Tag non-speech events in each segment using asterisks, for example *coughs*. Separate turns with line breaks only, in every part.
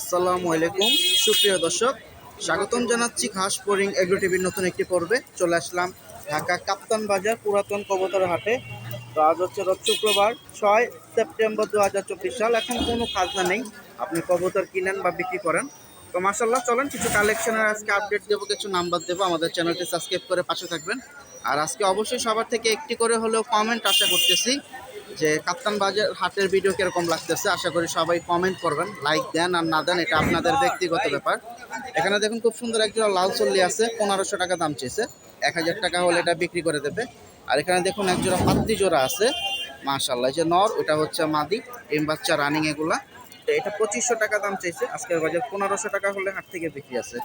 আসসালামু আলাইকুম। সুপ্রিয় দর্শক, স্বাগতম জানাচ্ছি ঘাস পোরিং এগ্রো টিভির নতুন একটি পর্বে। চলে আসলাম ঢাকা কাপ্তান বাজার পুরাতন কবুতর হাটে। তো আজ হচ্ছে রোজ শুক্রবার, ছয় সেপ্টেম্বর দু হাজার চব্বিশ সাল। এখন কোনো খাজনা নেই। আপনি কবুতর কিনেন বা বিক্রি করেন। তো মাসাল্লাহ চলেন কিছু কালেকশনের আজকে আপডেট দেবো, কিছু নাম্বার দেবো। আমাদের চ্যানেলটি সাবস্ক্রাইব করে পাশে থাকবেন। আর আজকে অবশ্যই সবার থেকে একটি করে হলেও কমেন্ট আশা করতেছি। যে কাপ্তান বাজার হাটের ভিডিও কীরকম লাগতেছে, আশা করি সবাই কমেন্ট করবেন লাইক দেন আর না দেন, এটা আপনাদের ব্যক্তিগত ব্যাপার। এখানে দেখুন খুব সুন্দর একটা লাল চল্লি আছে, পনেরোশো টাকা দাম চেয়েছে এক হাজার টাকা হলে এটা বিক্রি করে দেবে। আর এখানে দেখুন এক জোড়া পাত্তি জোড়া আছে মাশাল্লাহ যে নর, ওটা হচ্ছে মাদি এম বাচ্চা রানিং এগুলা। তো এটা পঁচিশশো টাকা দাম চাইছে, আজকের বাজার পনেরোশো টাকা হলে হাট থেকে বিক্রি আছে।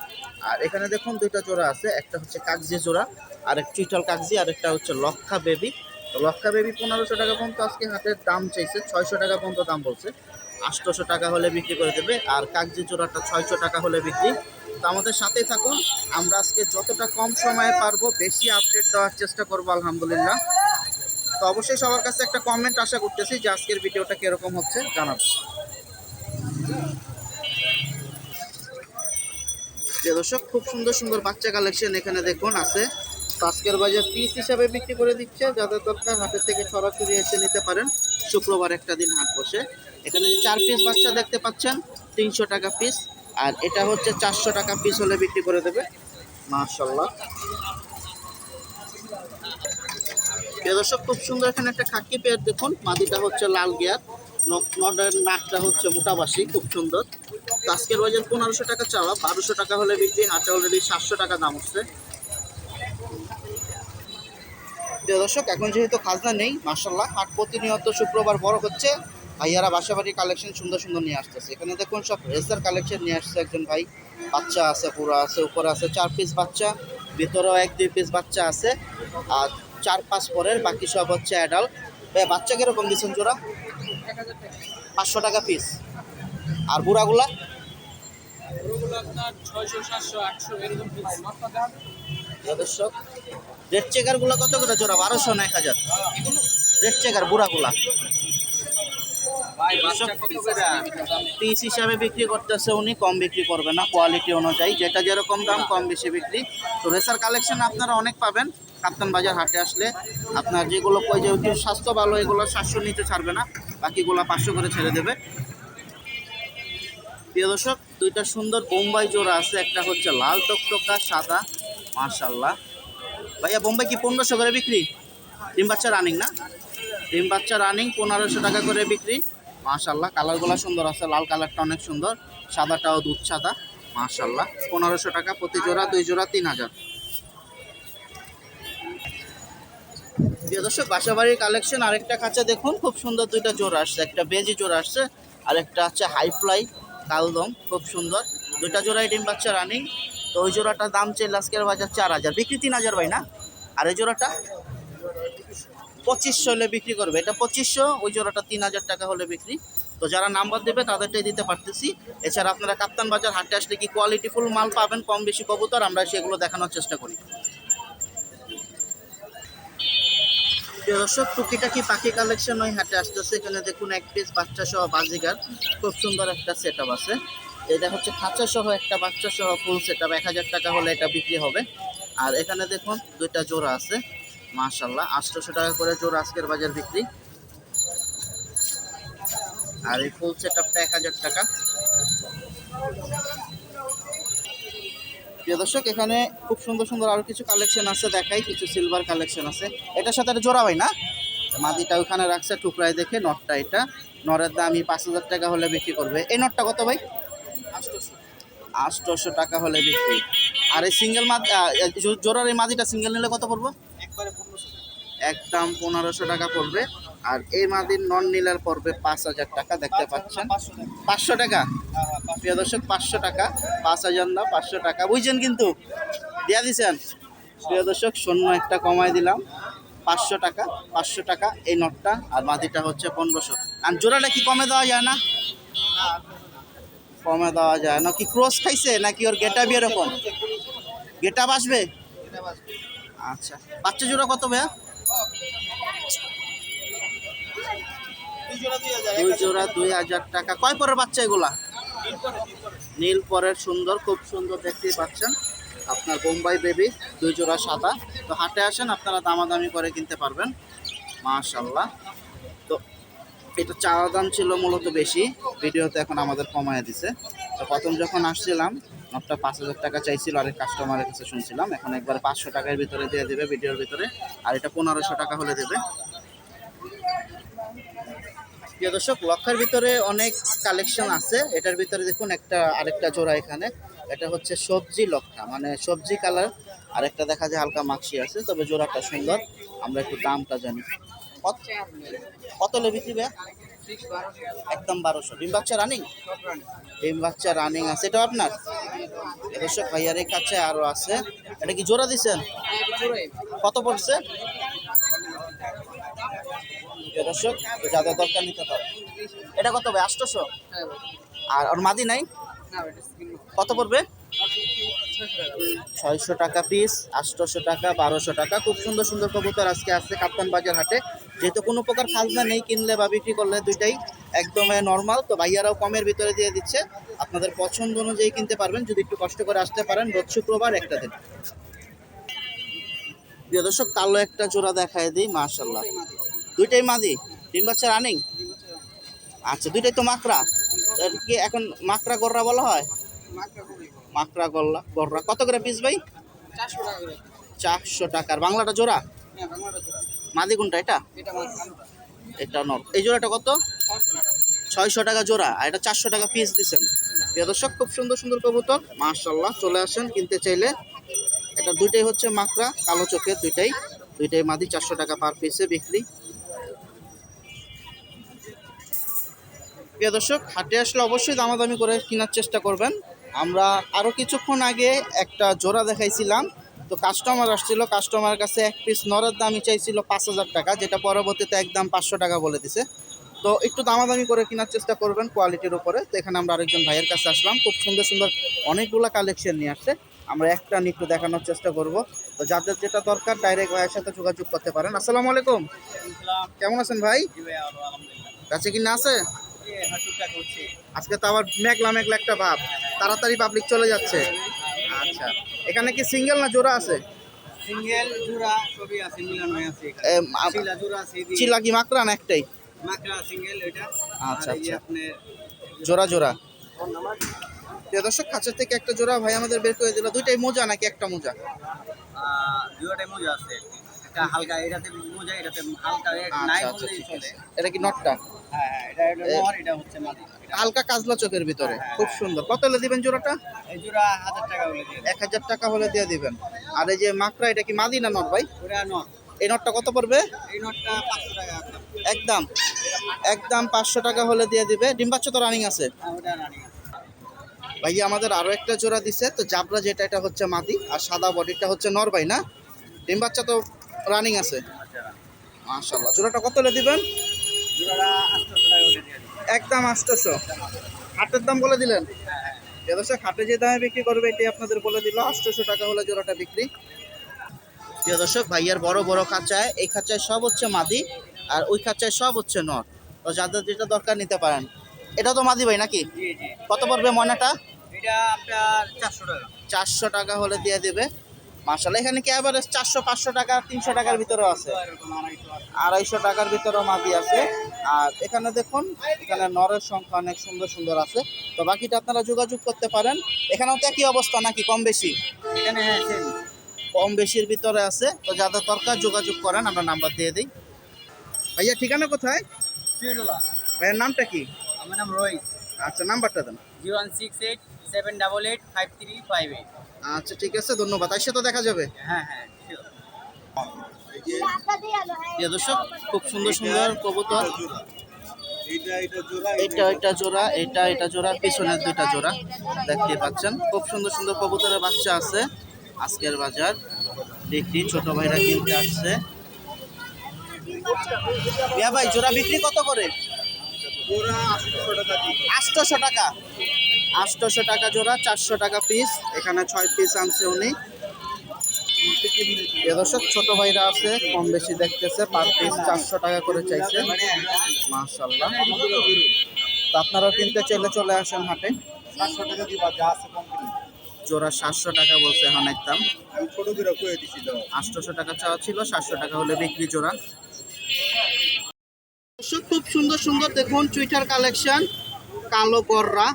আর এখানে দেখুন দুইটা জোড়া আছে, একটা হচ্ছে কাগজি জোড়া আর এক চুইটাল কাগজি আর একটা হচ্ছে লক্ষা বেবি। তো বেবি পনেরোশো টাকা পর্যন্ত আজকে হাটের দাম চাইছে, ছয়শো টাকা পর্যন্ত দাম বলছে। আটশোশো টাকা হলে বিক্রি করে দেবে আর কাগজি জোড়াটা ছয়শো টাকা হলে বিক্রি। তো আমাদের সাথে থাকুন, আমরা আজকে যতটা কম সময়ে পারব বেশি আপডেট দেওয়ার চেষ্টা করব, আলহামদুলিল্লাহ। তো অবশ্যই সবার কাছে একটা কমেন্ট আশা করতেছি যে আজকের ভিডিওটা কীরকম হচ্ছে জানাব দর্শক, খুব সুন্দর সুন্দর বাচ্চা কালেকশন এখানে দেখুন আছে। আজকের বাজার পিস হিসাবে বিক্রি করে দিচ্ছে। যাদের দরকার হাটের থেকে সরাসরি এসে নিতে পারেন। শুক্রবার একটা দিন হাট বসে। এখানে চার পিস বাচ্চা দেখতে পাচ্ছেন, তিনশো টাকা পিস আর এটা হচ্ছে চারশো টাকা পিস হলে বিক্রি করে দেবে। মার্শাল্লাহ দর্শক, খুব সুন্দর এখানে একটা খাকি পেয়ার দেখুন। মাদিটা হচ্ছে লাল গিয়ার। নডের নাকটা হচ্ছে মোটাবাসি, খুব সুন্দর। আজকের বাজার পনেরোশো টাকা চাওয়া। বারোশো টাকা হলে বিক্রি, হাটে অলরেডি সাতশো টাকা দাম উঠছে প্রিয় দর্শক এখন যেহেতু খাজনা নেই মার্শাল্লাহ হাট প্রতিনিয়ত শুক্রবার বড় হচ্ছে। ভাইয়ারা বাসাবাড়ি কালেকশন সুন্দর সুন্দর নিয়ে আসতেছে। এখানে দেখুন সব রেসার কালেকশন নিয়ে আসছে একজন ভাই। বাচ্চা আছে পুরো আছে উপরে আছে চার পিস বাচ্চা ভিতরেও এক দুই পিস বাচ্চা আছে আর চার পাঁচ পরের বাকি সব হচ্ছে অ্যাডাল্ট ভাই বাচ্চা কীরকম দিচ্ছেন জোড়া? পাঁচশো টাকা পিস আর বুড়াগুলা? দর্শক রেড চেকারগুলা কত করে জোড়া? বারোশো না এক হাজার? Red checker বুড়াগুলা। পিস হিসাবে বিক্রি করতেছে উনি কম বিক্রি করবে না কোয়ালিটি অনুযায়ী। যেটা যেরকম দাম কম বেশি বিক্রি। তো রেসার কালেকশন আপনারা অনেক পাবেন। কাপ্তান বাজার হাটে আসলে আপনার যেগুলো কই যে একটু স্বাস্থ্য ভালো এগুলো সাতশো নিচে ছাড়বে না। বাকিগুলো পাঁচশো করে ছেড়ে দেবে। প্রিয় দর্শক দুইটা সুন্দর বোম্বাই জোড়া আছে। একটা হচ্ছে লাল টকটকা সাদা মার্শাল্লাহ ভাইয়া, বোম্বাই কি পনেরোশো করে বিক্রি? ডিম বাচ্চা রানিং না? ডিম বাচ্চা রানিং পনেরোশো টাকা করে বিক্রি। মাশাল্লাহ কালারগুলো সুন্দর আছে, লাল কালারটা অনেক সুন্দর। সাদাটাও দুধ সাদা মাশাল্লাহ পনেরোশো টাকা প্রতি জোড়া, দুই জোড়া তিন হাজার। প্রিয় দর্শক, বাসাবাড়ির কালেকশন আরেকটা খাঁচা দেখুন। খুব সুন্দর দুইটা জোড়া আসছে, একটা বেজি জোড়া আসছে, আর একটা হচ্ছে হাই ফ্লাই কালদম, খুব সুন্দর। দুইটা জোড়াই ডিম বাচ্চা রানিং তো ওই জোড়াটার দাম চাই আজকের বাজার চার হাজার। বিক্রি তিন হাজার ভাই, না? আর এই জোড়াটা পঁচিশশো হলে বিক্রি করবে। এটা পঁচিশশো, ওই জোড়াটা তিন হাজার টাকা হলে বিক্রি। তো যারা নাম্বার দেবে, তাদেরটাই দিতে পারতেছি। এছাড়া আপনারা কাপ্তান বাজার হাটে আসলে কি কোয়ালিটিফুল মাল পাবেন, কম বেশি কবুতর, আমরা সেগুলো দেখানোর চেষ্টা করি। দর্শক, টুকিটাকি পাখি কালেকশন ওই হাটে আসতেছে। এখানে দেখুন, এক পিস বাচ্চা সহ বাজিগার। খুব সুন্দর একটা সেট আছে। এটা হচ্ছে খাঁচা সহ একটা বাচ্চা সহ ফুল সেট এক হাজার টাকা হলে এটা বিক্রি হবে। আর এখানে দেখুন দুইটা জোড়া আছে মাশাল্লাহ আটশোশো টাকা করে জোড়া আজকের বাজার বিক্রি। আর এই ফুল সেট আপটা এক হাজার টাকা। প্রিয় দর্শক, এখানে খুব সুন্দর সুন্দর আরও কিছু কালেকশন আছে, দেখাই, কিছু সিলভার কালেকশন আছে। এটার সাথে জোড়া হয় না? মাদিটা ওখানে রাখছে, টুকরায় দেখে, নটটা এটা। নরের দামই পাঁচ হাজার টাকা হলে বিক্রি করবে। এই নটটা কত ভাই? আটশোশো টাকা হলে বিক্রি। আর এই সিঙ্গেল মাদি জোড়ার এই মাদিটা সিঙ্গেল নিলে কত পড়ব? একদম পনেরোশো টাকা পড়বে। আর এই মাদির নন নিলার পড়বে পাঁচ হাজার টাকা দেখতে পাচ্ছেন? পাঁচশো টাকা। প্রিয় দর্শক পাঁচশো টাকা। পাঁচ হাজার না পাঁচশো টাকা। বুঝছেন কিন্তু? দিয়া দিছেন? প্রিয় দর্শক শূন্য একটা কমাই দিলাম। পাঁচশো টাকা পাঁচশো টাকা এই নটটা আর মাদিটা হচ্ছে পনেরোশো। আর জোড়াটা কি কমে দেওয়া যায় না কমে দেওয়া যায়। না কি ক্রস খাইছে, নাকি ওর গেটাপ এরকম গেটাপ আসবে আচ্ছা। বাচ্চা জোড়া কত ভাইয়া? দুই জোড়া, দুই হাজার টাকা। কয় পরের বাচ্চা এগুলা? নীল পরের সুন্দর, খুব সুন্দর দেখতেই পাচ্ছেন। আপনার বোম্বাই বেবি, দুই জোড়া সাদা। তো হাটে আসেন, আপনারা দামাদামি করে কিনতে পারবেন। মাশাল্লাহ তো এটা চাওয়া দাম ছিল মূলত বেশি ভিডিওতে এখন আমাদের কমায় দিছে। তো প্রথম যখন আসছিলাম নটটা পাঁচ হাজার টাকা চাইছিল আরেক কাস্টমারের কাছে শুনছিলাম, এখন একবার পাঁচশো টাকার ভিতরে দিয়ে দেবে ভিডিওর ভিতরে, আর এটা পনেরোশো টাকা হলে দেবে। প্রিয় দর্শক, লক্ষের ভিতরে অনেক কালেকশন আছে, এটার ভিতরে দেখুন একটা, আরেকটা জোড়া এখানে, এটা হচ্ছে সবজি লক্ষা মানে সবজি কালার আরেকটা দেখা যায় হালকা মাক্সি আছে, তবে জোড়াটা সুন্দর, আমরা একটু দামটা জানি। কত? কত লে বিক্রি? একদম বারোশো। ডিম বাচ্চা রানিং ডিম বাচ্চা রানিং আছে। এটা আপনার? এ দর্শক, ভাইয়ার এই কাছে আরও আছে। এটা কি জোড়া দিছেন? কত পড়ছে? দর্শক যাদের দরকার নিতে পারে এটা কত ভাই? আটশোশো? আর ওর মাদি নাই? কত পড়বে? ছয়শো টাকা পিস আটশোশো টাকা, বারোশো টাকা। খুব সুন্দর সুন্দর কবুতর আজকে আসছে কাপ্তান বাজার হাটে। যেহেতু কোনো প্রকার খাজনা নেই কিনলে বা বিক্রি করলে দুইটাই একদম নর্মাল তো ভাইয়ারাও কমের ভিতরে দিয়ে দিচ্ছে। আপনাদের পছন্দ অনুযায়ী কিনতে পারবেন যদি একটু কষ্ট করে আসতে পারেন রোজ শুক্রবার একটা দিন। প্রিয় দর্শক কালো একটা জোড়া দেখায় দিই মাশাল্লাহ দুইটাই মাদি? ডিম বাচ্চা রানিং আচ্ছা দুইটাই তো মাকড়া। কি এখন মাকড়া গররা বলা হয়? মাকড়া গল্লা গররা। কত করে পিস ভাই? চারশো টাকার বাংলাটা জোড়া। মাদি কোনটা এটা? এটা নর এই জোড়াটা কত? ছয়শো টাকা জোড়া আর এটা চারশো টাকা পিস দিচ্ছেন। প্রিয় দর্শক খুব সুন্দর সুন্দর কবুতর। মাশাল্লাহ চলে আসেন কিনতে চাইলে। এটা দুইটাই হচ্ছে মাকড়া কালো চোখের দুইটাই। দুইটাই মাদি চারশো টাকা পার পিসে বিক্রি। প্রিয় দর্শক হাটে আসলে অবশ্যই দামাদামি করে কেনার চেষ্টা করবেন। আমরা আরও কিছুক্ষণ আগে একটা জোড়া দেখাইছিলাম। তো কাস্টমার আসছিল কাস্টমারের কাছে এক পিস নরের দামই চাইছিল পাঁচ হাজার টাকা যেটা পরবর্তীতে একদম পাঁচশো টাকা বলে দিছে। তো একটু দামাদামি করে কেনার চেষ্টা করবেন কোয়ালিটির উপরে। তো এখানে আমরা আরেকজন ভাইয়ের কাছে আসলাম খুব সুন্দর সুন্দর অনেকগুলো কালেকশন নিয়ে আসছে। আমরা একটা একটু দেখানোর চেষ্টা করব। তো যাদের যেটা দরকার ডাইরেক্ট ভাইয়ের সাথে যোগাযোগ করতে পারেন। আসসালামু আলাইকুম। কেমন আছেন ভাই? কাছে কি না আছে? আজকে তো আবার মেঘলা মেঘলা একটা ভাব। তাড়াতাড়ি পাবলিক চলে যাচ্ছে। আচ্ছা। এখানে কি সিঙ্গেল না জোড়া আছে?
সিঙ্গেল জোড়া সবই আছে মিলানো আছে এখানে। চিলা জোড়া আছে
চিলা কি মাকড়া না একটাই?
মাকড়া সিঙ্গেল এটা।
আচ্ছা, আচ্ছা। জোড়া জোড়া। প্রিয় দর্শক খাঁচার থেকে একটা জোড়া ভাই আমাদের বের করে দিল। দুইটাই মোজা নাকি একটা মোজা?
দুইটাই মোজা আছে। একটা হালকা এটাতে মোজা এটাতে হালকা এ- নাই
আচ্ছা আচ্ছা
বললেই চলে
এটা কি নটটা?
হ্যাঁ হ্যাঁ এটা এটা এটা হচ্ছে মাদি
হালকা কাজলা চোখের ভিতরে খুব সুন্দর। কত হলে দিবেন জোড়াটা?
এই জোড়া টাকা দেয়।
এক হাজার টাকা হলে দিয়ে দিবেন। আর এই যে মাকড়া এটা কি মাদি না নট ভাই?
ওটা
এই নটটা কত পড়বে?
এই নটটা পাঁচশো টাকা একদম।
একদম। একদম পাঁচশো টাকা হলে দিয়ে দিবে। ডিম বাচ্চা তো রানিং আছে?
হ্যাঁ ওটা রানি
ভাইয়া আমাদের আরও একটা জোড়া দিছে। তো জাবরা যেটা এটা হচ্ছে মাদি। আর সাদা বডিটা হচ্ছে নর ভাই না? ডিম বাচ্চা তো রানিং আছে। মাশাল্লাহ জোড়াটা কত হলে দিবেন। একদম আটশোশো। হাটের দাম বলে দিলেন? এদর্শক হাটে যে দামে বিক্রি করবে এটি আপনাদের বলে দিল। আটশোশো টাকা হলে জোড়াটা বিক্রি। প্রিয় দর্শক ভাইয়ার বড় বড় খাঁচায় এই খাঁচায় সব হচ্ছে মাদি আর ওই খাঁচায় সব হচ্ছে নর তো যাদের যেটা দরকার নিতে পারেন। এটা তো মাদি ভাই নাকি? কত পড়বে ময়নাটা?
এটা আপনার চারশো টাকা।
চারশো টাকা হলে দিয়ে দেবে। মাসাল্লাহ এখানে কি অ্যাভারেজ চারশো পাঁচশো টাকা তিনশো টাকার ভিতরেও আছে?
আড়াইশো
টাকার ভিতরেও মাদি আছে। আর এখানে দেখুন এখানে নরের সংখ্যা অনেক সুন্দর সুন্দর আছে। তো বাকিটা আপনারা যোগাযোগ করতে পারেন। এখানেও তো একই অবস্থা নাকি কম বেশি?
এখানে হ্যাঁ
কম বেশির ভিতরে আছে। তো যাদের দরকার যোগাযোগ করেন আমরা নাম্বার দিয়ে দিই। ভাইয়া ঠিকানা কোথায়। ভাইয়ের নামটা কি?
আমার নাম রোহিত।
আচ্ছা নাম্বারটা দেন।
Zero one six eight seven double eight five three five eight.
আচ্ছা ঠিক আছে ধন্যবাদ। আইসে তো দেখা যাবে।
হ্যাঁ হ্যাঁ
প্রিয় দর্শক খুব সুন্দর সুন্দর কবুতর। এটা এটা জোড়া এটা এটা জোড়া পিছনের দুইটা জোড়া। দেখতে পাচ্ছেন খুব সুন্দর সুন্দর কবুতরের বাচ্চা আছে। আজকের বাজার দেখি ছোট ভাইরা কিনতে আসছে। ইয়া ভাই জোড়া বিক্রি কত করে? আটশোশো টাকা। আটশোশো টাকা জোড়া, চারশো টাকা পিস এখানে ছয় পিস আনছে উনি। ছোট ভাইরা আছে, কম বেশি দেখতেছে, পার পিস চারশো টাকা করে চাইছে। মাশাল্লাহ তো আপনারাও কিনতে চাইলে চলে আসেন হাটে। জোড়া সাতশো টাকা বলছে
কয়ে দিছিল
আটশোশো টাকা চাওয়া ছিল, সাতশো টাকা হলে বিক্রি জোড়া। খুব সুন্দর সুন্দর দেখুন টুইটার কালেকশন কালো গররা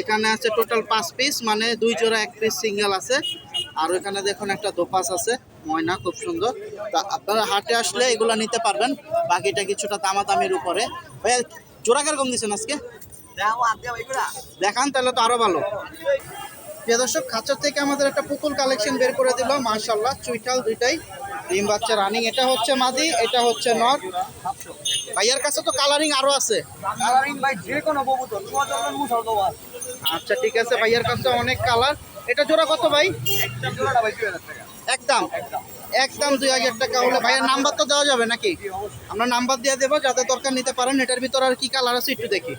এখানে আছে টোটাল পাঁচ পিস মানে দুই জোড়া এক পিস সিঙ্গেল আছে। আর ওখানে দেখুন একটা দোপাস আছে ময়না খুব সুন্দর। তা আপনারা হাটে আসলে এগুলো নিতে পারবেন বাকিটা কিছুটা দামাদামির উপরে। ভাইয়া জোড়া কীরকম দিচ্ছেন আজকে? দেখান তাহলে তো আরও ভালো। প্রিয় দর্শক খাঁচার থেকে আমাদের একটা পুতুল কালেকশন বের করে দিল মার্শাল্লাহ চুইঠাল দুইটাই। ডিম বাচ্চা রানিং এটা হচ্ছে মাদি এটা হচ্ছে নর। ভাইয়ার কাছে তো কালারিং আরও আছে।
কালারিং ভাই যে কোনো কবুতর তোমার জন্য মুসাল দেওয়া
আচ্ছা ঠিক আছে ভাইয়ার কাছে অনেক কালার এটা জোড়া কত ভাই? একদম।
একদম
দুই হাজার টাকা হলে। ভাইয়ের নাম্বার তো দেওয়া যাবে নাকি? আমরা নাম্বার দিয়ে দেবো যাতে দরকার নিতে পারেন। এটার ভিতর আর কি কালার আছে একটু দেখি।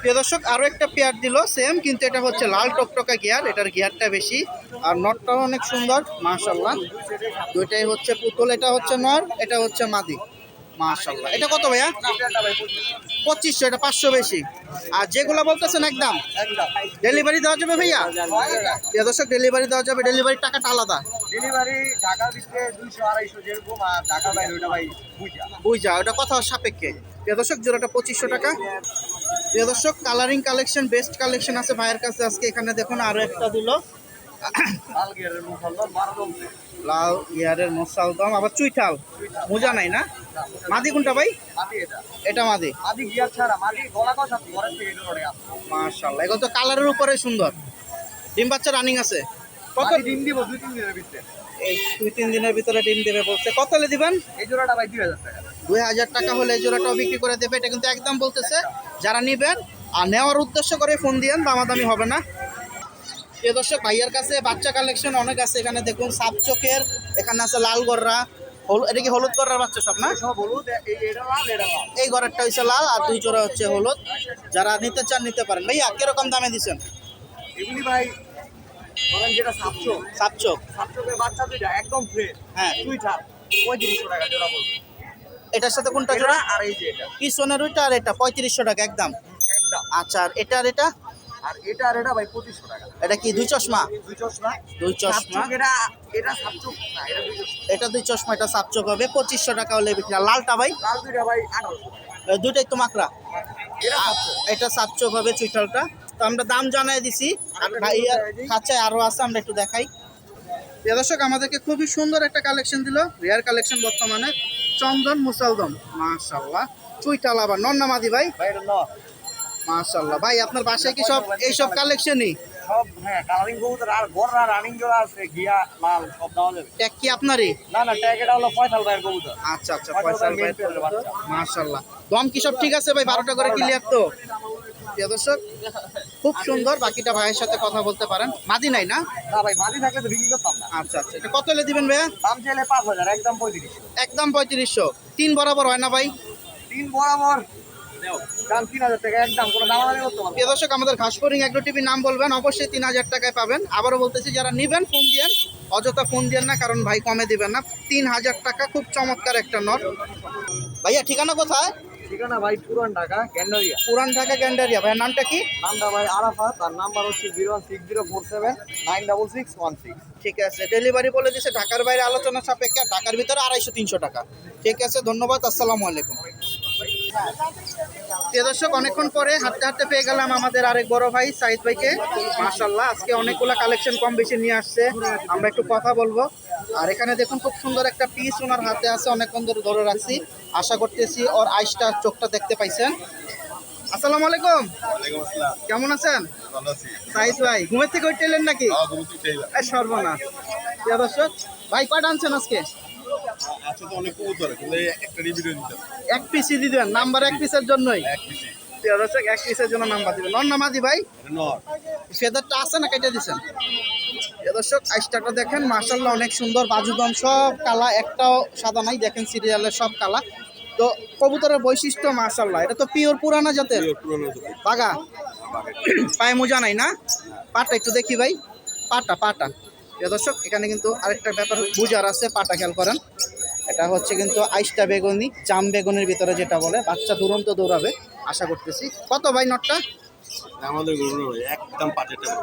প্রিয় দর্শক আরও একটা পেয়ার দিল সেম কিন্তু এটা হচ্ছে লাল টকটকা গিয়ার এটার গিয়ারটা বেশি, আর নটটাও অনেক সুন্দর মাশাল্লাহ দুইটাই হচ্ছে পুতুল, এটা হচ্ছে নর, এটা হচ্ছে মাদি। মাশাল্লাহ এটা কত ভাইয়া? পঁচিশশো এটা পাঁচশো বেশি। আর যেগুলো বলতেছেন একদম?
একদম
ডেলিভারি দেওয়া যাবে ভাইয়া? প্রিয় দর্শক ডেলিভারি দেওয়া যাবে। ডেলিভারির টাকাটা আলাদা।
ডেলিভারি ঢাকার ভিতরে দুইশো আড়াইশো যেরকম আর ঢাকার বাইরে ওইটা ভাই বুঝা।
বুঝা ওটা কথা সাপেক্ষে। প্রিয় দর্শক জোড়াটা পঁচিশশো টাকা। প্রিয় দর্শক কালারিং কালেকশন বেস্ট কালেকশন আছে ভাইয়ের কাছে। আজকে এখানে দেখুন আরও একটা দিল। *coughs*
লাল গিয়ারের
মশাল ইয়ারের মোসালদম আবার চুইঠাল। মোজা নাই না? মাদি কোনটা ভাই?
এটা।
এটা মাদি।
মাদি গিয়ার ছাড়া মাদি গলা কষা ঘরের থেকে আসছে
মাশাল্লাহ এগুলো তো কালারের উপরে সুন্দর। ডিম বাচ্চা রানিং আছে? কত
ডিম দিব দুই তিন দিনের ভিতরে।
এই দুই তিন দিনের ভিতরে ডিম দেবে বলছে। কত হলে দিবেন?
এই জোড়াটা ভাই দুই হাজার টাকা।
দুই হাজার টাকা হলে এই জোড়াটাও বিক্রি করে দেবে। এটা কিন্তু একদম বলতেছে যারা নিবেন আর নেওয়ার উদ্দেশ্য করে ফোন দিয়েন দামাদামি হবে না। প্রিয় দর্শক ভাইয়ার কাছে বাচ্চা কালেকশন অনেক আছে। এখানে দেখুন সাপ চোখের এখানে আছে লাল গররা। হলুদ এটা কি হলুদ গররার বাচ্চা সব না?
এই
ঘরেরটা হচ্ছে লাল। আর দুই জোড়া হচ্ছে হলুদ। যারা নিতে চান নিতে পারেন। ভাইয়া কীরকম দামে দিচ্ছেন
এগুলি ভাই যেটা বাচ্চা দুইটা একদম ফ্রেশ
হ্যাঁ।
দুইটা পঁয়ত্রিশশো টাকা জোড়া বলব
এটার সাথে কোনটা জোড়া?
আর এই যে এটা।
পিছনের ওইটা আর এটা পঁয়ত্রিশশো টাকা একদম।
একদম।
আচ্ছা আর এটা আর এটা?
আর এটা আর এটা ভাই পঁচিশশো টাকা।
এটা কি দুই চশমা?
দুই চশমা।
দুই চশমা।
এটা এটা না এটা দুই চশমা।
এটা দুই চশমা এটা সাপ হবে। পঁচিশশো টাকা হলে বিক্রি লালটা ভাই?
লাল দুইটা ভাই আঠারোশো।
দুইটাই তো মাকড়া।
এটা সাতশো
এটা সাপ চোখ হবে চুইঠালটা। তো আমরা দাম জানাই দিছি। আর ভাইয়া খাঁচায় আরও আছে আমরা একটু দেখাই। প্রিয় দর্শক আমাদেরকে খুবই সুন্দর একটা কালেকশন দিল। রেয়ার কালেকশন বর্তমানে। চন্দন মুসালদম। মাশাল্লাহ চুইটাল আবার। নন্নামাদি ভাই। মাশাল্লাহ ভাই আপনার বাসায় কি সব এইসব কালেকশনই
সব হ্যাঁ কালারিং কবুতর আর গররা রানিং জোড়া আছে গিয়া লাল সব যাবে।
ট্যাগ কি আপনারই?
না না ট্যাগ এটা হলো পয়সাল ভাইয়ের কবুতর।
আচ্ছা আচ্ছা পয়সার
মেন পেয়ারের
দম কি সব ঠিক আছে ভাই? বারোটা করে ক্লিয়ার তো? প্রিয় দর্শক খুব সুন্দর। বাকিটা ভাইয়ের সাথে কথা বলতে পারেন। মাদি নাই না?
না ভাই মাটি থাকলে তো বিক্রি করতাম না।
আচ্ছা আচ্ছা। এটা কত হলে দিবেন ভাইয়া?
দাম চাইলে পাঁচ হাজার একদম পঁয়ত্রিশশো।
একদম পঁয়ত্রিশশো। তিন বরাবর হয় না ভাই?
তিন বরাবর। দাম তিন হাজার টাকা একদম কোনো দামাদামি করতে পারব
দর্শক আমাদের ঘাসপরিং এগ্রো টিভির নাম বলবেন অবশ্যই তিন হাজার টাকায় পাবেন। আবারও বলতেছি যারা নেবেন ফোন দিয়েন অযথা ফোন দিয়েন না কারণ ভাই কমে দিবেন না। তিন হাজার টাকা খুব চমৎকার একটা নট ভাইয়া ঠিকানা কোথায়?
ঠিকানা ভাই পুরান ঢাকা গ্যান্ডারিয়া।
পুরান ঢাকা গ্যান্ডারিয়া। ভাইয়ার নামটা কি?
নামটা ভাই আরাফাত তার নাম্বার হচ্ছে zero one six zero four seven nine double six one six.
ঠিক আছে ডেলিভারি বলে দিছে ঢাকার বাইরে আলোচনা সাপেক্ষে ঢাকার ভিতরে আড়াইশো তিনশো টাকা। ঠিক আছে ধন্যবাদ আসসালামু আলাইকুম। প্রিয় দর্শক অনেকক্ষণ পরে হাঁটতে হাঁটতে পেয়ে গেলাম আমাদের আরেক বড় ভাই সাইদ ভাইকে। মাশাল্লাহ আজকে অনেকগুলো কালেকশন কম বেশি নিয়ে আসছে। আমরা একটু কথা বলব। আর এখানে দেখুন খুব সুন্দর একটা পিস ওনার হাতে আছে অনেকক্ষণ ধরে ধরে রাখছি। আশা করতেছি ওর আইসটা চোখটা দেখতে পাইছেন। আসসালামু আলাইকুম। কেমন আছেন? সাইদ ভাই ঘুমের থেকে উঠলেন নাকি?
হ্যাঁ
সর্বনাশ। প্রিয় দর্শক ভাই কয়টা আনছেন আজকে?
আছে তো অনেক কবুতর কিন্তু একটা নিতে হবে।
এক পিসই দিবেন নাম্বার এক পিসের জন্যই।
এক পিসি
দর্শক এক পিসের জন্য নাম্বার দিবেন। নন নামাদি ভাই?
নর।
ফেদারটা আছে না কেটে দিছেন? প্রিয় দর্শক আইসটাটা দেখেন মার্শাল্লাহ অনেক সুন্দর বাজুদম সব কালা একটাও সাদা নাই দেখেন সিরিয়ালের সব কালা। তো কবুতরের বৈশিষ্ট্য মার্শাল্লাহ এটা তো পিওর পুরানা জাতের। বাগা পায়ে মোজা নাই না? পাটা একটু দেখি ভাই। পাটা পাটা। প্রিয় দর্শক এখানে কিন্তু আরেকটা ব্যাপার বুঝার আছে পাটা খেয়াল করেন। এটা হচ্ছে কিন্তু আইসটা বেগুনি চাম বেগুনের ভিতরে যেটা বলে বাচ্চা দুরন্ত দৌড়াবে আশা করতেছি। কত ভাই নটটা?
আমাদের গরু একদম পাঁচের টেবল।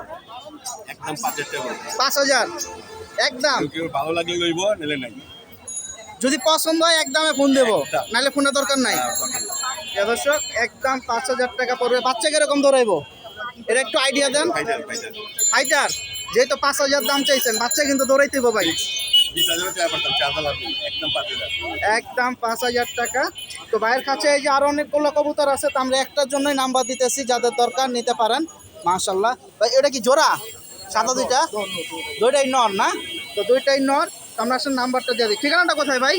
একদম পাঁচের টেবল।
পাঁচ হাজার একদম।
ভালো লাগলে লইব নিলে নাই।
যদি পছন্দ হয় একদমে ফোন দেবো। নাহলে ফোনের দরকার নাই।
হ্যাঁ,
দর্শক একদম পাঁচ হাজার টাকা পড়বে। বাচ্চা কীরকম ধরাইবো এর একটু আইডিয়া দেন। হাইটার যেহেতু পাঁচ হাজার দাম চাইছেন বাচ্চা কিন্তু দৌড়াইতে ভাই।
একদম পাঁচ হাজার।
একদম পাঁচ হাজার টাকা। তো ভাইয়ের কাছে এই যে আরও অনেকগুলো কবুতর আছে তো আমরা একটার জন্যই নাম্বার দিতেছি যাদের দরকার নিতে পারেন। মাশাল্লাহ ভাই এটা কি জোড়া? সাদা দুইটা? দুইটাই নর না? তো দুইটাই নর। তো আমরা আসলে নাম্বারটা দিয়ে দিই। ঠিকানাটা কোথায় ভাই?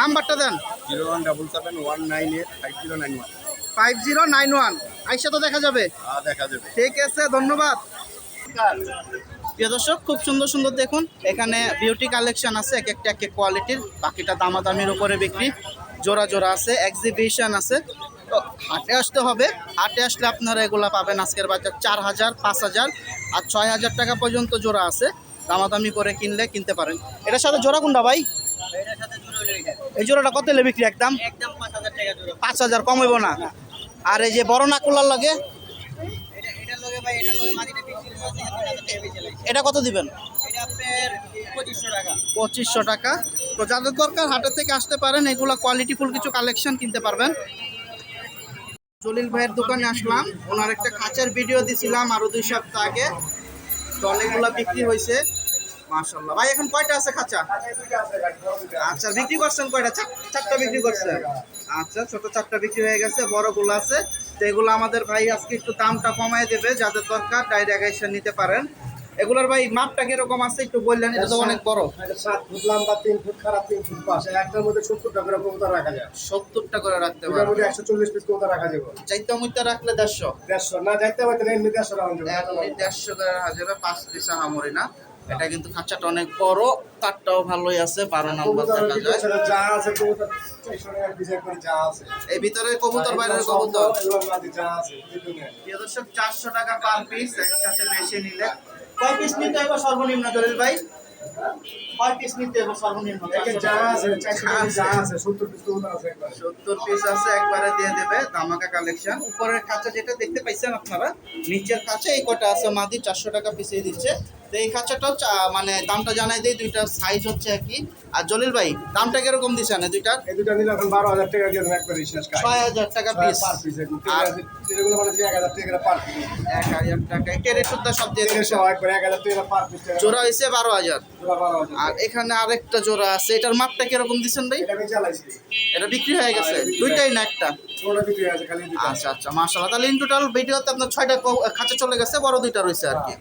নাম্বারটা দেন।
Zero one double seven one nine eight five zero nine one.
Five zero nine one. আইসা তো দেখা যাবে।
দেখা যাবে।
ঠিক আছে ধন্যবাদ। প্রিয় দর্শক খুব সুন্দর সুন্দর দেখুন এখানে বিউটি কালেকশন আছে এক একটা এক এক কোয়ালিটির বাকিটা দামাদামির উপরে বিক্রি জোড়া জোড়া আছে এক্সিবিশন আছে। তো হাটে আসতে হবে হাটে আসলে আপনারা এগুলা পাবেন আজকের বাজার চার হাজার পাঁচ হাজার আর ছয় হাজার টাকা পর্যন্ত জোড়া আছে দামাদামি করে কিনলে কিনতে পারেন। এটার সাথে জোড়া কোনটা ভাই? এই জোড়াটা কত এলে বিক্রি একদম?
পাঁচ হাজার টাকা জুড়ে।
পাঁচ হাজার কম হইব না। আর এই যে বড় নাকুলার লাগে?
এটা
কত দিবেন?
পঁচিশশো টাকা।
তো যাদের দরকার হাটের থেকে আসতে পারেন, এগুলো কোয়ালিটিফুল কিছু কালেকশন কিনতে পারবেন। জলিল ভাইয়ের দোকানে আসলাম। ওনার একটা খাঁচার ভিডিও দিছিলাম আরও দুই সপ্তাহ আগে। তো অনেকগুলো বিক্রি হয়েছে। মাশাল্লাহ ভাই, এখন কয়টা আছে খাঁচা? আচ্ছা বিক্রি করছেন কয়টা? চার- চারটা বিক্রি করছেন। আচ্ছা ছোট চারটা বিক্রি হয়ে গেছে, বড়গুলো আছে। তো এগুলো আমাদের ভাই আজকে একটু দামটা কমায় দেবে যাদের দরকার ডাইরেক্ট এসে নিতে পারেন। এগুলোর ভাই মাপটা কীরকম আছে একটু বললেন এটা তো অনেক বড়।
এটা সাত ফুট লম্বা তিন ফুট খারাপ তিন ফুট পাশে একটার মধ্যে সত্তর টাকা করে কবুতর রাখা যায়।
সত্তরটা করে রাখতে
মধ্যে একশো চল্লিশ পিস কবুতর রাখা যাবে।
চাইতে রাখলে দেড়শো।
দেড়শো। না যাইতে এমনি দেড়শো রাখা যাবে।
দেড়শো করে রাখা যাবে পাঁচ পিস হামরি না। এটা কিন্তু খাঁচাটা অনেক বড় তারটাও ভালোই আছে বারো নম্বর দেখা যায়। এই ভিতরে কবুতর বাইরের কবুতর। দর্শক চারশো টাকা পার পিস একসাথে বেশি নিলে। কয় পিস নিতে হবে সর্বনিম্ন দলিল ভাই? পিস নিতে হবে সর্বনিম্ন।
সত্তর পিস আছে একবার।
দিয়ে দেবে ধামাকা কালেকশন উপরের যেটা দেখতে পাইছেন আপনারা নিচের এই কটা আছে মাদি চারশো টাকা পিসে দিচ্ছে। তো এই খাঁচাটাও মানে দামটা জানাই দিই দুইটা সাইজ হচ্ছে একই। আর জলিল ভাই দামটা কীরকম দিচ্ছেন এই দুইটার?
এই দুটো নিলে এখন বারো হাজার টাকা দিয়ে একবার কাজ।
ছয় হাজার টাকা পিস
পার পিস
আর
এগুলো মানে এক হাজার টাকা পার পিস
এক হাজার টাকা। টেরে সুদ্ধা সব দিয়ে
দেড়শো একবার এক হাজার টাকা পার পিস
জোড়া হয়েছে বারো হাজার। আর এখানে আরেকটা জোড়া আছে। এটার মাপটা কীরকম দিচ্ছেন ভাই?
এটা
বিক্রি হয়ে গেছে? দুইটাই না একটা? আচ্ছা আচ্ছা মাশাআল্লাহ। তাহলে ইন টোটাল ভিডিওতে আপনার ছয়টা খাঁচা চলে গেছে বড় দুইটা রয়েছে আর কি।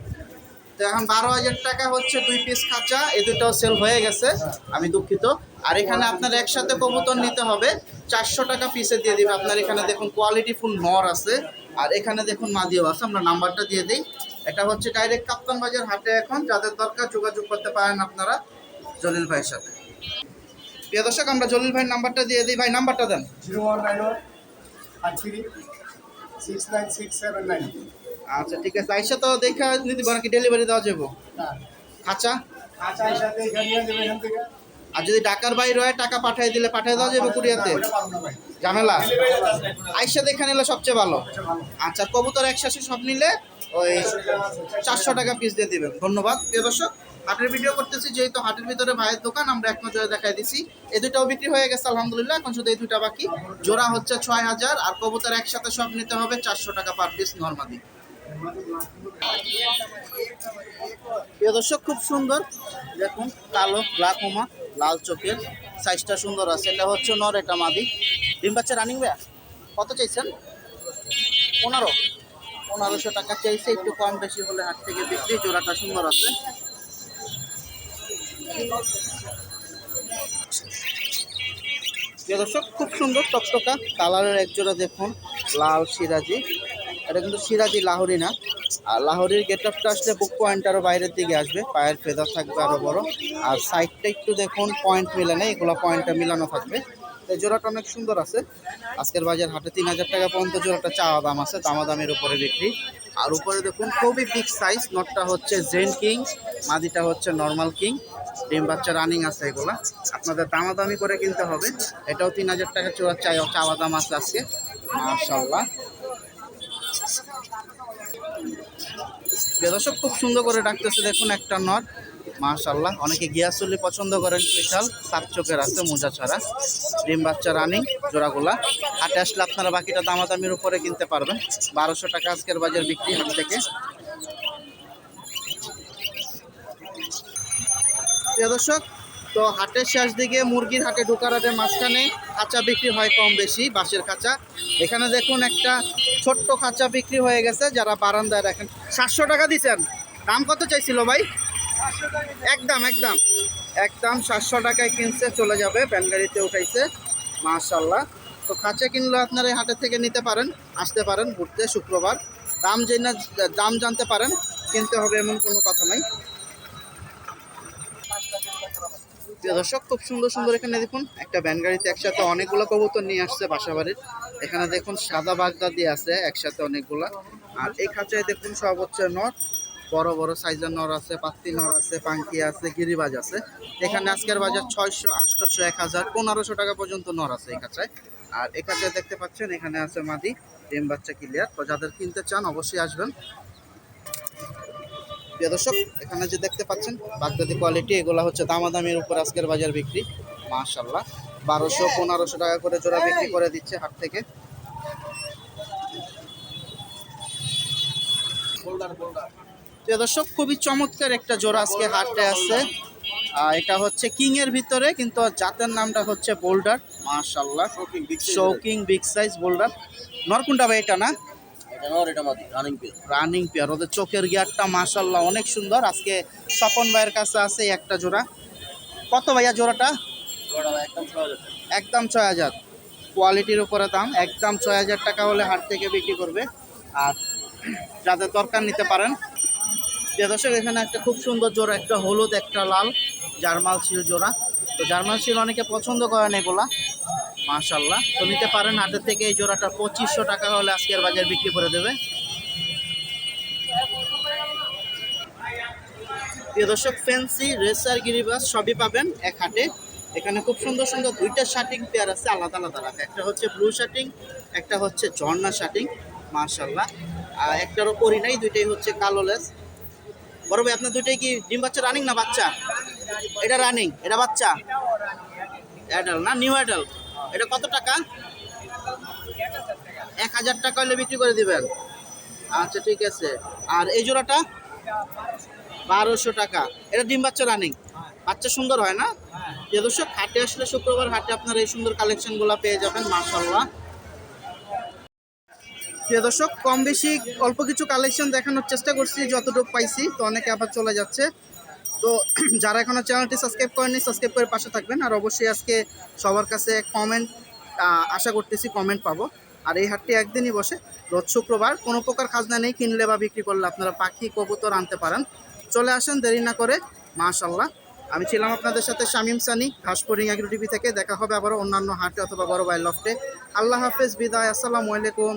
তো এখন বারো হাজার টাকা হচ্ছে দুই পিস খাঁচা, এই দুটাও সেল হয়ে গেছে, আমি দুঃখিত। আর এখানে আপনার একসাথে কবুতর নিতে হবে, চারশো টাকা পিসে দিয়ে দিবে। আপনার এখানে দেখুন কোয়ালিটি ফুল নর আছে। আর এখানে দেখুন, মাদিও আছে, আমরা নাম্বারটা দিয়ে দিই। এটা হচ্ছে ডাইরেক্ট কাপ্তান বাজার হাটে এখন, যাদের দরকার যোগাযোগ করতে পারেন আপনারা জলিল ভাইয়ের সাথে। প্রিয় দর্শক, আমরা জলিল ভাইয়ের নাম্বারটা দিয়ে দিই। ভাই, নাম্বারটা দেন।
Zero one nine one six nine six seven nine.
আচ্ছা ঠিক আছে। আইসা তো দেখা নিতে পারেন কি ডেলিভারি দেওয়া যাব?
আচ্ছা
আর যদি টাকার বাইরে হয় টাকা পাঠিয়ে দিলে পাঠিয়ে দেওয়া যাবে কুরিয়াতে? ঝামেলা? আইসা দেখে নিলে সবচেয়ে ভালো। আচ্ছা কবুতর একসাথে সব নিলে ওই চারশো টাকা পিস দিয়ে দিবেন। ধন্যবাদ। প্রিয় দর্শক হাটের ভিডিও করতেছি যেহেতু হাটের ভিতরে ভাইয়ের দোকান আমরা এক নজরে দেখাই দিছি। এই দুটাও বিক্রি হয়ে গেছে আলহামদুলিল্লাহ। এখন শুধু এই দুটা বাকি। জোড়া হচ্ছে ছয় হাজার আর কবুতর একসাথে সব নিতে হবে চারশো টাকা পার পিস নর্মাদি প্রিয় দর্শক, খুব সুন্দর। দেখুন, কালো ব্ল্যাক লাল চোখের সাইজটা সুন্দর আছে। এটা হচ্ছে নর এটা মাদি। ডিম বাচ্চা রানিং ব্যাগ কত চাইছেন? পনেরো। পনেরোশো টাকা চাইছে, একটু কম বেশি হলে হাট থেকে বিক্রি, জোড়াটা সুন্দর আছে। দর্শক, খুব সুন্দর টকটকা। কালারের এক জোড়া দেখুন, লাল সিরাজি। এটা কিন্তু সিরাজি লাহোরি না। আর লাহোরির গেট আপটা আসলে বুক পয়েন্ট আরও বাইরের দিকে আসবে, পায়ের ফেদার থাকবে আরও বড়। আর সাইডটা একটু দেখুন পয়েন্ট মিলে নেই এগুলো পয়েন্টটা মিলানো থাকবে। এই জোড়াটা অনেক সুন্দর আছে। আজকের বাজার হাটে তিন হাজার টাকা পর্যন্ত জোড়াটা চাওয়া দাম আছে দামা দামের উপরে বিক্রি। আর উপরে দেখুন, খুবই বিগ সাইজ নটটা হচ্ছে জেন কিং মাদিটা হচ্ছে নর্মাল কিং ডিম বাচ্চা রানিং আছে এগুলা। আপনাদের দামাদামি করে কিনতে হবে। এটাও তিন হাজার টাকা চোরা চাই, চাওয়া দাম আছে আজকে। মাশাল্লাহ প্রিয় দর্শক, খুব সুন্দর করে ডাকতেছে দেখুন একটা নট মাশাল্লাহ অনেকে গিয়াসুলি পছন্দ করেন স্পেশাল সাত চোখের আছে, মোজা ছাড়া। ডিম বাচ্চা রানিং, জোড়াগুলা। হাটে আসলে আপনারা বাকিটা দামাদামির উপরে কিনতে পারবেন। বারোশো টাকা আজকের বাজার বিক্রি হাট থেকে। দর্শক তো হাটের শেষ দিকে মুরগির হাটে ঢোকার আগে মাঝখানে খাঁচা বিক্রি হয় কম বেশি, বাঁশের খাঁচা। এখানে দেখুন একটা ছোট্ট খাঁচা বিক্রি হয়ে গেছে, যারা বারান্দায় রাখেন। সাতশো টাকা দিচ্ছেন। দাম কত চাইছিল ভাই? একদম একদম। একদম সাতশো টাকায় কিনছে, চলে যাবে গাড়িতে উঠাইছে মাশাল্লাহ তো খাঁচা কিনলে আপনারা এই হাটের থেকে নিতে পারেন, আসতে পারেন, ঘুরতে, শুক্রবার। দাম জেনে, দাম জানতে পারেন, কিনতে হবে এমন কোনো কথা নাই। দর্শক, খুব সুন্দর সুন্দর এখানে দেখুন, একটা ভ্যান গাড়িতে একসাথে অনেকগুলো কবুতর নিয়ে আসছে বাসা বাড়ির এখানে দেখুন সাদা বাগদা দিয়ে আছে একসাথে অনেকগুলা। আর এই খাঁচায় দেখুন সব হচ্ছে নর, বড় বড় সাইজের নর আছে, পাত্তি নর আছে, পাঙ্কি আছে, গিরিবাজ আছে। এখানে আজকের বাজার ছয়শো আটশোশো এক হাজার, পনেরোশো টাকা পর্যন্ত নর আছে এই খাঁচায়। আর এই খাঁচায় দেখতে পাচ্ছেন, এখানে আছে মাদি, ডিম বাচ্চা ক্লিয়ার। তো যাদের কিনতে চান, অবশ্যই আসবেন। প্রিয় দর্শক এখানে যে দেখতে পাচ্ছেন বাগদাদি কোয়ালিটি এগুলো হচ্ছে দামাদামির উপর আজকের বাজার বিক্রি। মাশাল্লাহ বারোশো পনেরোশো টাকা করে জোড়া বিক্রি করে দিচ্ছে হাট থেকে। প্রিয় দর্শক খুবই চমৎকার একটা জোড়া আজকে হাটে আছে। এটা হচ্ছে কিং এর ভিতরে কিন্তু জাতের নামটা হচ্ছে বোল্ডার। মাশাল্লাহ শৌকিং বিগ সাইজ বোল্ডার। নরকুন্ডা ভাই এটা না? রানিং পেয়ার ওদের চোখের গিয়ারটা মাশাল্লাহ অনেক সুন্দর। আজকে স্বপন ভাইয়ের কাছে আছে একটা জোড়া। কত ভাইয়া জোড়াটা? একদম ছয় হাজার কোয়ালিটির উপরে দাম একদম ছয় হাজার টাকা হলে হাট থেকে বিক্রি করবে। আর যাদের দরকার নিতে পারেন। প্রিয় দর্শক এখানে একটা খুব সুন্দর জোড়া একটা হলুদ একটা লাল। জার্মাল শিল জোড়া। তো জার্মাল শিল অনেকে পছন্দ করেন এগুলা। মাশাল্লাহ তো নিতে পারেন হাটের থেকে এই জোড়াটা পঁচিশশো টাকা হলে আজকের বাজার বিক্রি করে দেবে। প্রিয় দর্শক, ফ্যান্সি, রেসার, গিরিবাস সবই পাবেন এক হাটে। এখানে খুব সুন্দর সুন্দর দুইটা শার্টিং পেয়ার আছে, আলাদা আলাদা রাখা। একটা হচ্ছে ব্লু শার্টিং একটা হচ্ছে ঝর্ণা শার্টিং মার্শাল্লাহ আর একটারও করি নাই, দুইটাই হচ্ছে কালো লেস। বড় ভাই, আপনার দুইটাই কি ডিম বাচ্চা রানিং না বাচ্চা? এটা রানিং এটা বাচ্চা? অ্যাডাল না নিউ অ্যাডাল এটা কত টাকা? এক হাজার টাকা হলে বিক্রি করে দিবেন। আচ্ছা ঠিক আছে। আর এই জোড়াটা? বারোশো টাকা। এটা ডিম বাচ্চা রানিং বাচ্চা সুন্দর হয় না? যে দর্শক, হাটে আসলে শুক্রবার হাটে আপনারা এই সুন্দর কালেকশনগুলো পেয়ে যাবেন মার্শাল্লাহ প্রিয় দর্শক, কম বেশি অল্প কিছু কালেকশন দেখানোর চেষ্টা করছি, যতটুকু পাইছি, তো অনেকে আবার চলে যাচ্ছে। তো *clears throat* যারা এখনও চ্যানেলটি সাবস্ক্রাইব করেননি, সাবস্ক্রাইব করে পাশে থাকবেন। আর অবশ্যই আজকে সবার কাছে কমেন্ট আশা করতেছি কমেন্ট পাবো। আর এই হাটটি একদিনই বসে, রোজ শুক্রবার। কোনো প্রকার খাজনা নেই, কিনলে বা বিক্রি করলে আপনারা পাখি, কবুতর আনতে পারেন। চলে আসেন, দেরি না করে মাশাল্লাহ আমি ছিলাম আপনাদের সাথে শামিম সানি ঘাসপুরিং এগ্রো টিভি থেকে। দেখা হবে আবারও অন্যান্য হাটে অথবা বড় বাইল লফটে আল্লাহ হাফেজ, বিদায়, আসসালামু আলাইকুম।